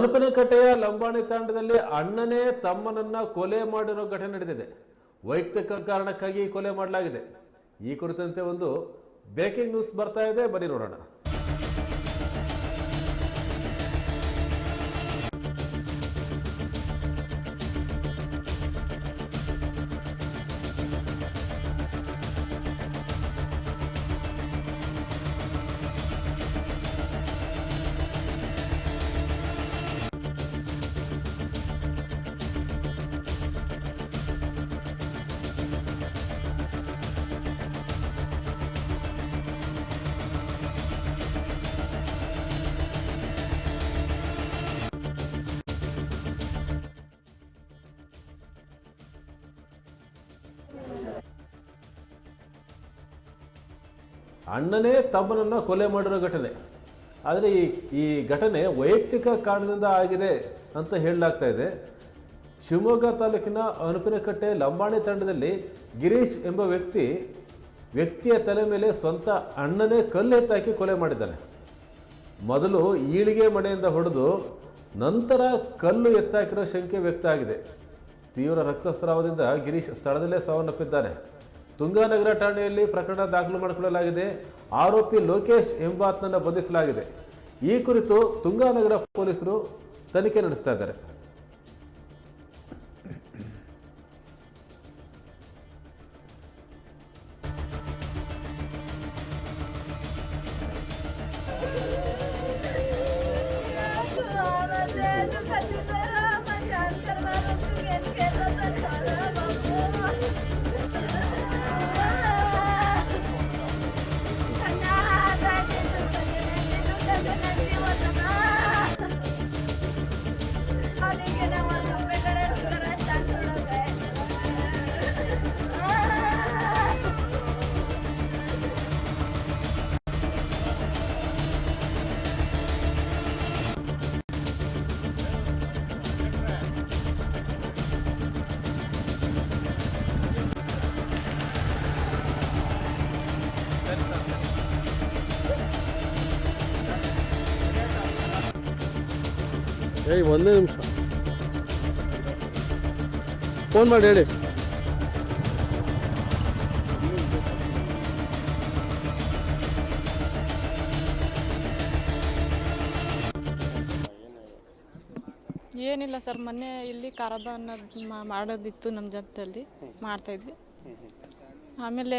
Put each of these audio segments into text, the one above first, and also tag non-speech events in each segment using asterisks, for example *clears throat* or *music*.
ಹನುಪನಕಟ್ಟೆಯ ಲಂಬಾಣಿ ತಾಂಡದಲ್ಲಿ ಅಣ್ಣನೇ ತಮ್ಮನನ್ನ ಕೊಲೆ ಮಾಡಿರೋ ಘಟನೆ ನಡೆದಿದೆ. ವೈಯಕ್ತಿಕ ಕಾರಣಕ್ಕಾಗಿ ಕೊಲೆ ಮಾಡಲಾಗಿದೆ. ಈ ಕುರಿತಂತೆ ಒಂದು ಬ್ರೇಕಿಂಗ್ ನ್ಯೂಸ್ ಬರ್ತಾ ಇದೆ. ಬನ್ನಿ ನೋಡೋಣ. ಅಣ್ಣನೇ ತಮ್ಮನನ್ನ ಕೊಲೆ ಮಾಡಿರೋ ಘಟನೆ. ಆದರೆ ಈ ಈ ಘಟನೆ ವೈಯಕ್ತಿಕ ಕಾರಣದಿಂದ ಆಗಿದೆ ಅಂತ ಹೇಳಲಾಗ್ತಾ ಇದೆ. ಶಿವಮೊಗ್ಗ ತಾಲೂಕಿನ ಅನುಪಿನಕಟ್ಟೆ ಲಂಬಾಣಿ ತಂಡದಲ್ಲಿ ಗಿರೀಶ್ ಎಂಬ ವ್ಯಕ್ತಿ ವ್ಯಕ್ತಿಯ ತಲೆ ಮೇಲೆ ಸ್ವಂತ ಅಣ್ಣನೇ ಕಲ್ಲು ಎತ್ತಾಕಿ ಕೊಲೆ ಮಾಡಿದ್ದಾನೆ. ಮೊದಲು ಈಳಿಗೆ ಮನೆಯಿಂದ ಹೊಡೆದು ನಂತರ ಕಲ್ಲು ಎತ್ತಾಕಿರೋ ಶಂಕೆ ವ್ಯಕ್ತ ಆಗಿದೆ. ತೀವ್ರ ರಕ್ತಸ್ರಾವದಿಂದ ಗಿರೀಶ್ ಸ್ಥಳದಲ್ಲೇ ಸಾವನ್ನಪ್ಪಿದ್ದಾನೆ. ತುಂಗಾನಗರ ಠಾಣೆಯಲ್ಲಿ ಪ್ರಕರಣ ದಾಖಲು ಮಾಡಿಕೊಳ್ಳಲಾಗಿದೆ. ಆರೋಪಿ ಲೋಕೇಶ್ ಎಂಬಾತನನ್ನು ಬಂಧಿಸಲಾಗಿದೆ. ಈ ಕುರಿತು ತುಂಗಾನಗರ ಪೊಲೀಸರು ತನಿಖೆ ನಡೆಸ್ತಾ ಇದ್ದಾರೆ. ಹೇಳಿ ಒಂದೇ ನಿಮಿಷ. ಫೋನ್ ಮಾಡಿ ಹೇಳಿ. ಏನಿಲ್ಲ ಸರ್, ಮೊನ್ನೆ ಇಲ್ಲಿ ಖಾರಬ ಅನ್ನೋದು ಮಾಡೋದಿತ್ತು ನಮ್ಮ ಜಗತ್ತಲ್ಲಿ ಮಾಡ್ತಾಯಿದ್ವಿ ಆಮೇಲೆ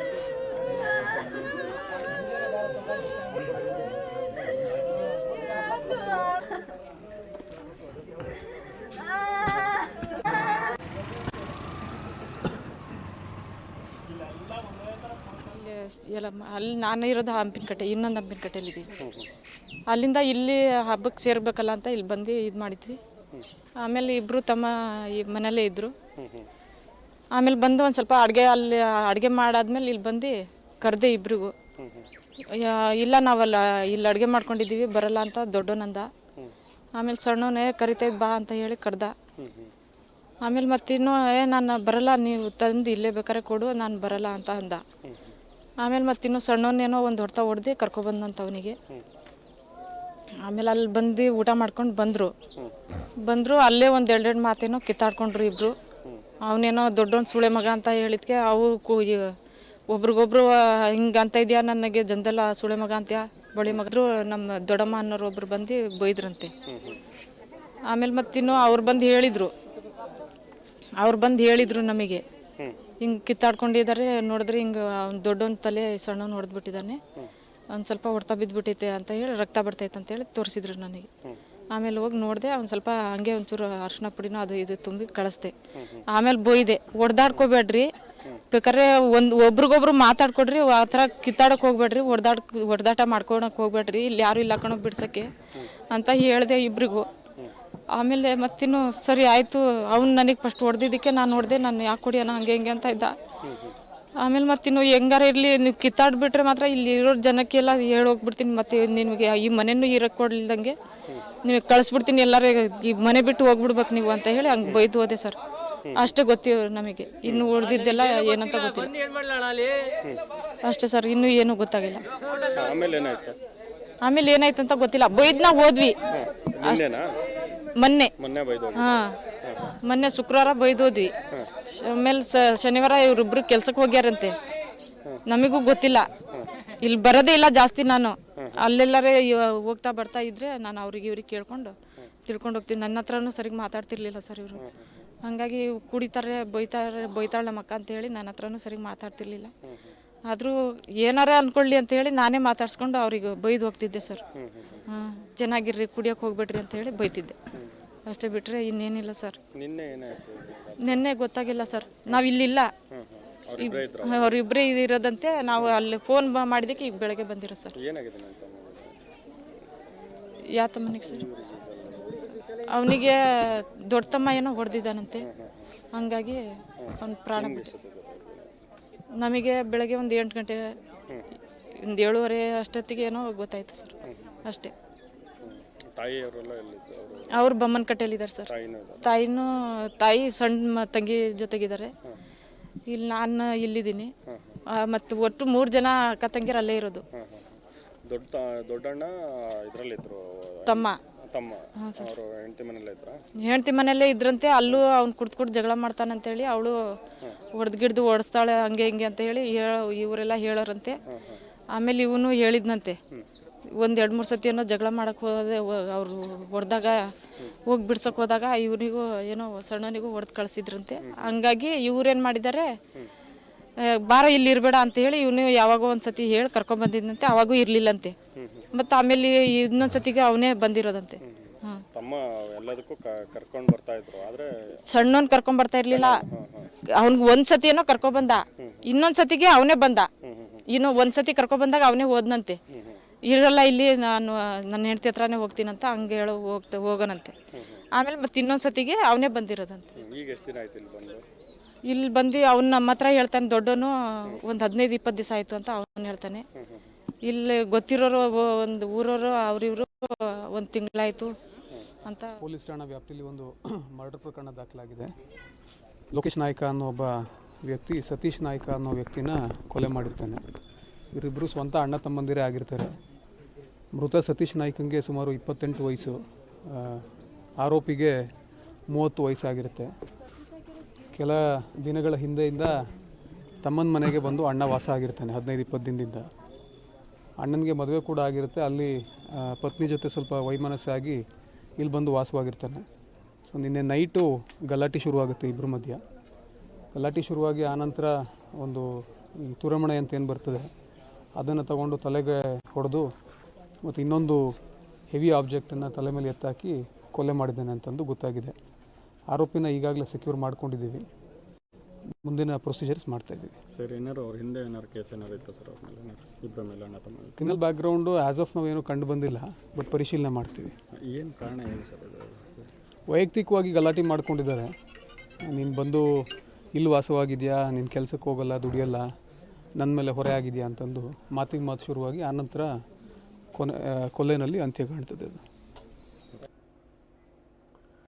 ಎಲ್ಲ ಅಲ್ಲಿ ನಾನು ಇರೋದು ಹಂಪಿನಕಟ್ಟೆ ಇನ್ನೊಂದು ಹಂಪಿನಕಟ್ಟೆಲಿದ್ದೀವಿ ಅಲ್ಲಿಂದ ಇಲ್ಲಿ ಹಬ್ಬಕ್ಕೆ ಸೇರಬೇಕಲ್ಲ ಅಂತ ಇಲ್ಲಿ ಬಂದು ಇದು ಮಾಡಿದ್ವಿ. ಆಮೇಲೆ ಇಬ್ಬರು ತಮ್ಮ ಈ ಮನೆಯಲ್ಲೇ ಇದ್ದರು ಆಮೇಲೆ ಬಂದು ಒಂದು ಸ್ವಲ್ಪ ಅಡುಗೆ ಅಲ್ಲಿ, ಅಡುಗೆ ಮಾಡಾದ್ಮೇಲೆ ಇಲ್ಲಿ ಬಂದು ಕರೆದೆ ಇಬ್ರಿಗೂ. ಇಲ್ಲ ನಾವಲ್ಲ, ಇಲ್ಲಿ ಅಡುಗೆ ಮಾಡ್ಕೊಂಡಿದ್ದೀವಿ, ಬರಲ್ಲ ಅಂತ ದೊಡ್ಡವನಂದ ಆಮೇಲೆ ಸಣ್ಣವನೇ ಕರಿತೈದು ಬಾ ಅಂತ ಹೇಳಿ ಕರೆದ. ಆಮೇಲೆ ಮತ್ತಿನ್ನೂ, ಏ, ನಾನು ಬರಲ್ಲ, ನೀವು ತಂದು ಇಲ್ಲೇ ಬೇಕಾದ್ರೆ ಕೊಡು, ನಾನು ಬರಲ್ಲ ಅಂತ ಅಂದ. ಆಮೇಲೆ ಮತ್ತಿನ್ನು ಸಣ್ಣವನ್ನೇನೋ ಒಂದು ಹೊಡ್ತಾ ಹೊಡೆದು ಕರ್ಕೊಬಂದಂತ ಅವನಿಗೆ ಆಮೇಲೆ ಅಲ್ಲಿ ಬಂದು ಊಟ ಮಾಡ್ಕೊಂಡು ಬಂದರು. ಬಂದರು ಅಲ್ಲೇ ಒಂದು ಎರಡೆರಡು ಮಾತೇನೋ ಕಿತ್ತಾಡ್ಕೊಂಡ್ರು ಇಬ್ಬರು ಅವನೇನೋ ದೊಡ್ಡವನ್ ಸುಳೆ ಮಗ ಅಂತ ಹೇಳಿದ್ಕೆ ಅವು ಒಬ್ರಿಗೊಬ್ರು ಹಿಂಗೆ ಅಂತ ಇದೆಯಾ ನನಗೆ? ಜನದಲ್ಲ ಸುಳೆ ಮಗ ಅಂತ ಬಳಿ ಮಗದ್ರು ನಮ್ಮ ದೊಡ್ಡಮ್ಮ ಅನ್ನೋರು ಒಬ್ರು ಬಂದು ಬೈದ್ರಂತೆ. ಆಮೇಲೆ ಮತ್ತಿನ್ನು ಅವ್ರು ಬಂದು ಹೇಳಿದರು. ಅವ್ರು ಬಂದು ಹೇಳಿದ್ರು ನಮಗೆ. ಹಿಂಗೆ ಕಿತ್ತಾಡ್ಕೊಂಡಿದ್ದಾರೆ ನೋಡಿದ್ರೆ ಹಿಂಗೆ ದೊಡ್ಡೊಂದು ತಲೆ ಸಣ್ಣವನು ಹೊಡೆದ್ಬಿಟ್ಟಿದ್ದಾನೆ ಒಂದು ಸ್ವಲ್ಪ ಹೊಡ್ತಾ ಬಿದ್ದುಬಿಟ್ಟೈತೆ ಅಂತ ಹೇಳಿ ರಕ್ತ ಬರ್ತೈತೆ ಅಂತ ಹೇಳಿ ತೋರಿಸಿದ್ರು ನನಗೆ. ಆಮೇಲೆ ಹೋಗಿ ನೋಡಿದೆ, ಅವ್ನು ಸ್ವಲ್ಪ ಹಂಗೆ ಒಂಚೂರು ಅರ್ಶಿನ ಪುಡಿನೂ ಅದು ಇದು ತುಂಬಿ ಕಳಿಸ್ದೆ. ಆಮೇಲೆ ಬೊಯ್ದೆ ಹೊಡ್ದಾಡ್ಕೋಬೇಡ್ರಿ. ಬೇಕಾದ್ರೆ ಒಂದು, ಒಬ್ರಿಗೊಬ್ರು ಮಾತಾಡ್ಕೊಡ್ರಿ, ಆ ಥರ ಕಿತ್ತಾಡಕ್ಕೆ ಹೋಗ್ಬೇಡ್ರಿ, ಹೊಡ್ದಾಡ್, ಹೊಡೆದಾಟ ಮಾಡ್ಕೊಳಕ್ಕೆ ಹೋಗ್ಬೇಡ್ರಿ. ಇಲ್ಲಿ ಯಾರು ಇಲ್ಲ ಕಣೋ, ಬಿಡ್ಸಕ್ಕೆ. ಅಂತ ಹೇಳಿದೆ ಇಬ್ರಿಗೂ. ಆಮೇಲೆ ಮತ್ತಿನ್ನು ಸರಿ ಆಯಿತು ಅವ್ನು ನನಗೆ ಫಸ್ಟ್ ಹೊಡೆದಿದ್ದಕ್ಕೆ ನಾನು ಹೊಡೆದೆ ನಾನು ಯಾಕೆ ಹೊಡಿಯೋಣ ಹಂಗೆ ಹಿಂಗೆ ಅಂತ ಇದ್ದ. ಆಮೇಲೆ ಮತ್ತಿನ್ನು ಹೆಂಗಾರ ಇರಲಿ ನೀವು ಕಿತ್ತಾಡ್ಬಿಟ್ರೆ ಮಾತ್ರ ಇಲ್ಲಿ ಇರೋ ಜನಕ್ಕೆಲ್ಲ ಹೇಳಿ ಹೋಗ್ಬಿಡ್ತೀನಿ ಮತ್ತೆ ನಿಮಗೆ ಈ ಮನೆಯೂ ಇರಕ್ಕೆ ಕೊಡ್ಲಿಲ್ದಂಗೆ. ನಿಮಗೆ ಕಳಿಸ್ಬಿಡ್ತೀನಿ ಎಲ್ಲರೂ ಈ ಮನೆ ಬಿಟ್ಟು ಹೋಗ್ಬಿಡ್ಬೇಕು ನೀವು ಅಂತ ಹೇಳಿ ಹಂಗೆ ಬೈದು ಹೋದೆ ಸರ್. ಅಷ್ಟೇ ಗೊತ್ತಿರೋ ನಮಗೆ. ಇನ್ನು ಉಳಿದಿದ್ದೆಲ್ಲ ಏನಂತ ಗೊತ್ತಿಲ್ಲ. ಅಷ್ಟೇ ಸರ್ ಇನ್ನೂ ಏನೂ ಗೊತ್ತಾಗಿಲ್ಲ. ಆಮೇಲೆ ಏನಾಯ್ತು? ಅಂತ ಗೊತ್ತಿಲ್ಲ. ಬೈದ್ನ ಹೋದ್ವಿ. ನಿನ್ನೆನಾ? ಮೊನ್ನೆ. ಮೊನ್ನೆ ಬೈದು ಹಾ. ಮೊನ್ನೆ ಶುಕ್ರವಾರ ಬೈದೋದ್ವಿ. ಆಮೇಲೆ ಸ- ಶನಿವಾರ ಇವ್ರಿಬ್ರು ಕೆಲ್ಸಕ್ಕೆ ಹೋಗ್ಯಾರಂತೆ. ನಮಗೂ ಗೊತ್ತಿಲ್ಲ. ಇಲ್ಲಿ ಬರೋದೇ ಇಲ್ಲ ಜಾಸ್ತಿ ನಾನು. ಅಲ್ಲೆಲ್ಲರೇ ಇವ- ಹೋಗ್ತಾ ಬರ್ತಾ ಇದ್ರೆ ನಾನು ಅವ್ರಿಗೆ ಇವ್ರಿಗೆ ಕೇಳ್ಕೊಂಡು ತಿಳ್ಕೊಂಡು ಹೋಗ್ತೀನಿ. ನನ್ನ ಹತ್ರನೂ ಸರಿಗೆ ಮಾತಾಡ್ತಿರ್ಲಿಲ್ಲ ಸರ್ ಇವರು. ಹಾಗಾಗಿ ಕುಡಿತಾರೆ ಬೈತಾರೆ ಬೈತಾಳೆ ನಮ್ಮ ಅಕ್ಕ ಅಂತ ಹೇಳಿ ನನ್ನ ಹತ್ರನೂ ಸರಿಗೆ ಮಾತಾಡ್ತಿರ್ಲಿಲ್ಲ. ಆದರೂ ಏನಾರ ಅಂದ್ಕೊಳ್ಳಿ ಅಂತ ಹೇಳಿ ನಾನೇ ಮಾತಾಡ್ಸ್ಕೊಂಡು ಅವ್ರಿಗೆ ಬೈದು ಹೋಗ್ತಿದ್ದೆ ಸರ್. ಹಾಂ ಚೆನ್ನಾಗಿರ್ರಿ ಕುಡಿಯೋಕೆ ಹೋಗ್ಬೇಡ್ರಿ ಅಂತ ಹೇಳಿ ಬೈತಿದ್ದೆ. ಅಷ್ಟೇ ಬಿಟ್ಟರೆ ಇನ್ನೇನಿಲ್ಲ ಸರ್. ನಿನ್ನೆ ಏನಾಯ್ತು? ನಿನ್ನೆ ಗೊತ್ತಾಗಿಲ್ಲ ಸರ್. ನಾವು ಇಲ್ಲಿಲ್ಲ. ಅವರಿಬ್ಬರೇ ಇರೋದಂತೆ ನಾವು ಅಲ್ಲಿ ಫೋನ್ ಮಾಡಿದ್ದಕ್ಕೆ ಈಗ ಬೆಳಗ್ಗೆ ಬಂದಿರೋ ಸರ್. ಏನಾಗಿದೆ ಯಾವ ತಮ್ಮನಿಗೆ? ಸರ್? ಅವನಿಗೆ ದೊಡ್ಡ ತಮ್ಮ ಏನೋ ಹೊಡೆದಿದ್ದಾನಂತೆ. ಹಂಗಾಗಿ ಅವ್ನು ಪ್ರಾಣ ಬಿಟ್ಟು ನಮಗೆ ಬೆಳಗ್ಗೆ ಒಂದು ಎಂಟು ಗಂಟೆ ಒಂದು ಏಳುವರೆ ಅಷ್ಟೊತ್ತಿಗೆ ಏನೋ ಗೊತ್ತಾಯ್ತು ಸರ್. ಅಷ್ಟೇ. ತಾಯಿಯವರೆಲ್ಲ ಅವರು ಅವ್ರು ಬಮ್ಮನ ಕಟ್ಟೆಯಲ್ಲಿದ್ದಾರೆ ಸರ್. ತಾಯಿನೂ ಇದ್ದಾರೆ. ತಾಯಿನೂ ತಾಯಿ ಸಣ್ಣ ಮ- ತಂಗಿ ಜೊತೆಗಿದ್ದಾರೆ. ಇಲ್ಲಿ ನಾನು ಇಲ್ಲಿದ್ದೀನಿ. ಮತ್ತು ಒಟ್ಟು ಮೂರು ಜನ ಅಕ್ಕ ತಂಗಿರು ಅಲ್ಲೇ ಇರೋದು. ದೊಡ್ಡ ದೊಡ್ಡಣ್ಣ ಇದರಲ್ಲಿದ್ರು. ತಮ್ಮ. ತಮ್ಮ ಅವರು ಹೆಂಡತಿ ಮನೆಯಲ್ಲೇ ಇದ್ರ? ಹೆಂಡತಿ ಮನೆಯಲ್ಲೇ ಇದ್ರಂತೆ ಅಲ್ಲೂ ಅವ್ನು ಕುಡ್ದು ಕುಡ್ದು ಜಗಳ ಮಾಡ್ತಾನಂತೇಳಿ ಅವಳು ಹೊಡೆದು ಗಿಡ್ದು ಓಡಿಸ್ತಾಳೆ ಹಂಗೆ ಹಿಂಗೆ ಅಂತ ಹೇಳಿ ಹೇಳ ಇವರೆಲ್ಲ ಹೇಳೋರಂತೆ. ಆಮೇಲೆ ಇವನು ಹೇಳಿದ್ನಂತೆ ಒಂದು ಎರಡು ಮೂರು ಸತಿ ಏನೋ ಜಗಳ ಮಾಡಕ್ಕೆ ಹೋದೆ ಅವರು ಹೊಡೆದಾಗ ಹೋಗಿ ಬಿಡ್ಸಕ್ಕೆ ಹೋದಾಗ ಇವನಿಗೂ ಏನೋ ಸಣ್ಣನಿಗೂ ಹೊಡೆದು ಕಳಿಸಿದ್ರಂತೆ. ಹಂಗಾಗಿ ಇವ್ರೇನು ಮಾಡಿದ್ದಾರೆ ಬಾರ ಇಲ್ಲಿ ಇರಬೇಡ ಅಂತ ಹೇಳಿ ಇವನು ಯಾವಾಗೋ ಒಂದು ಸತಿ ಹೇಳಿ ಕರ್ಕೊಂಬಂದಿದ್ದಂತೆ ಅವಾಗೂ ಇರಲಿಲ್ಲಂತೆ. ಮತ್ತು ಆಮೇಲೆ ಇನ್ನೊಂದು ಸತಿಗೆ ಅವನೇ ಬಂದಿರೋದಂತೆ. ಹಾಂ ತಮ್ಮ ಎಲ್ಲದಕ್ಕೂ ಕರ್ಕೊಂಡು ಬರ್ತಾ ಇದ್ರು ಆದ್ರೆ ಸಣ್ಣವನ್ ಕರ್ಕೊಂಡ್ ಬರ್ತಾ ಇರ್ಲಿಲ್ಲ. ಅವ್ನಿಗೆ ಒಂದ್ ಸತಿ ಏನೋ ಕರ್ಕೊಂಡ್ ಬಂದ. ಇನ್ನೊಂದ್ ಸತಿಗೆ ಅವನೇ ಬಂದ. ಇನ್ನು ಒಂದ್ ಸತಿ ಕರ್ಕೊಂಡ್ ಬಂದಾಗ ಅವನೇ ಹೋದ್ನಂತೆ. ಇರಲ್ಲ ಇಲ್ಲಿ ನಾನು ನನ್ನ ಹೆಂಡತಿ ಹತ್ರನೇ ಹೋಗ್ತೀನಂತ ಹಂಗೆ ಹೇಳೋ ಹೋಗ್ತಾ ಹೋಗೋನಂತೆ. ಆಮೇಲೆ ಮತ್ತೆ ಇನ್ನೊಂದ್ ಸತಿಗೆ ಅವನೇ ಬಂದಿರೋದಂತೆ. ಈಗ ಎಷ್ಟು ದಿನ ಆಯ್ತು ಇಲ್ಲಿ ಬಂದು? ಇಲ್ಲಿ ಬಂದು ಅವ್ನು ನಮ್ಮ ಹತ್ರ ಹೇಳ್ತಾನೆ ದೊಡ್ಡವನು ಒಂದು ಹದಿನೈದು ಇಪ್ಪತ್ತು ದಿವಸ ಆಯಿತು ಅಂತ ಅವನು ಹೇಳ್ತಾನೆ. ಇಲ್ಲಿ ಗೊತ್ತಿರೋರು ಒಂದು ಊರವರು ಅವ್ರಿವ್ರು ಒಂದು ತಿಂಗಳಾಯಿತು ಅಂತ. ಪೊಲೀಸ್ ಠಾಣಾ ವ್ಯಾಪ್ತಿಯಲ್ಲಿ ಒಂದು *clears throat* ಮರ್ಡರ್ ಪ್ರಕರಣ ದಾಖಲಾಗಿದೆ. ಲೋಕೇಶ್ ನಾಯ್ಕ ಅನ್ನೋ ಒಬ್ಬ ವ್ಯಕ್ತಿ, ಸತೀಶ್ ನಾಯ್ಕ ಅನ್ನೋ ವ್ಯಕ್ತಿನ ಕೊಲೆ ಮಾಡಿರ್ತಾನೆ. ಇವರಿಬ್ಬರು ಸ್ವಂತ ಅಣ್ಣ ತಮ್ಮಂದಿರೇ ಆಗಿರ್ತಾರೆ. ಮೃತ ಸತೀಶ್ ನಾಯ್ಕಂಗೆ ಸುಮಾರು ಇಪ್ಪತ್ತೆಂಟು ವಯಸ್ಸು. ಆರೋಪಿಗೆ ಮೂವತ್ತು ವಯಸ್ಸಾಗಿರುತ್ತೆ. ಕೆಲ ದಿನಗಳ ಹಿಂದೆಯಿಂದ ತಮ್ಮನ ಮನೆಗೆ ಬಂದು ಅಣ್ಣ ವಾಸ ಆಗಿರ್ತಾನೆ, ಹದಿನೈದು, ಇಪ್ಪತ್ತು ದಿನದಿಂದ. ಅಣ್ಣನಿಗೆ ಮದುವೆ ಕೂಡ ಆಗಿರುತ್ತೆ. ಅಲ್ಲಿ ಪತ್ನಿ ಜೊತೆ ಸ್ವಲ್ಪ ವೈಮನಸ್ಸಾಗಿ ಇಲ್ಲಿ ಬಂದು ವಾಸವಾಗಿರ್ತಾನೆ. ಸೊ ನಿನ್ನೆ ನೈಟು ಗಲಾಟೆ ಶುರುವಾಗುತ್ತೆ ಇಬ್ಬರ ಮಧ್ಯ. ಗಲಾಟೆ ಶುರುವಾಗಿ ಆನಂತರ ಒಂದು, ಈ, ತುರಮಣೆ ಅಂತ ಏನು ಬರ್ತದೆ, ಅದನ್ನು ತಗೊಂಡು ತಲೆಗೆ ಹೊಡೆದು ಮತ್ತು ಇನ್ನೊಂದು ಹೆವಿ ಆಬ್ಜೆಕ್ಟನ್ನು ತಲೆ ಮೇಲೆ ಎತ್ತಾಕಿ ಕೊಲೆ ಮಾಡಿದ್ದಾನೆ ಅಂತಂದು ಗೊತ್ತಾಗಿದೆ. ಆರೋಪಿನ ಈಗಾಗಲೇ ಸೆಕ್ಯೂರ್ ಮಾಡ್ಕೊಂಡಿದ್ದೀವಿ. ಮುಂದಿನ ಪ್ರೊಸೀಜರ್ಸ್ ಮಾಡ್ತಾಯಿದ್ದೀವಿ ಸರ್ ಏನಾರು ಅವ್ರ ಹಿಂದೆ ಏನಾರು ಕೇಸ್ ಏನಾರು ಇತ್ತು ಸರ್ ಅವ್ರ ಮೇಲೆ? ಏನಾರು ಇಬ್ಬರ ಮೇಲೆ ಅಣ್ಣ ತಮ್ಮ ಕ್ರಿಮಿನಲ್ ಬ್ಯಾಕ್ಗ್ರೌಂಡು ಆ್ಯಸ್ ಆಫ್ ನಾವು ಏನೂ ಕಂಡು ಬಂದಿಲ್ಲ ಬಟ್ ಪರಿಶೀಲನೆ ಮಾಡ್ತೀವಿ. ಏನು ಕಾರಣ ಏನು ಸರ್ ಅದು ವೈಯಕ್ತಿಕವಾಗಿ ಗಲಾಟೆ ಮಾಡ್ಕೊಂಡಿದ್ದಾರೆ. ನೀನು ಬಂದು ಇಲ್ಲಿ ವಾಸವಾಗಿದೆಯಾ? ನಿನ್ನ ಕೆಲಸಕ್ಕೆ ಹೋಗಲ್ಲ ದುಡಿಯಲ್ಲ ನನ್ನ ಮೇಲೆ ಹೊರೆ ಆಗಿದೆಯಾ ಅಂತಂದು ಮಾತಿಗೆ ಮಾತು ಶುರುವಾಗಿ ಆನಂತರ ಕೊನೆ ಆ, ಕೊಲೆಯಲ್ಲಿ ಅಂತ್ಯ ಕಾಣ್ತದೆ ಅದು.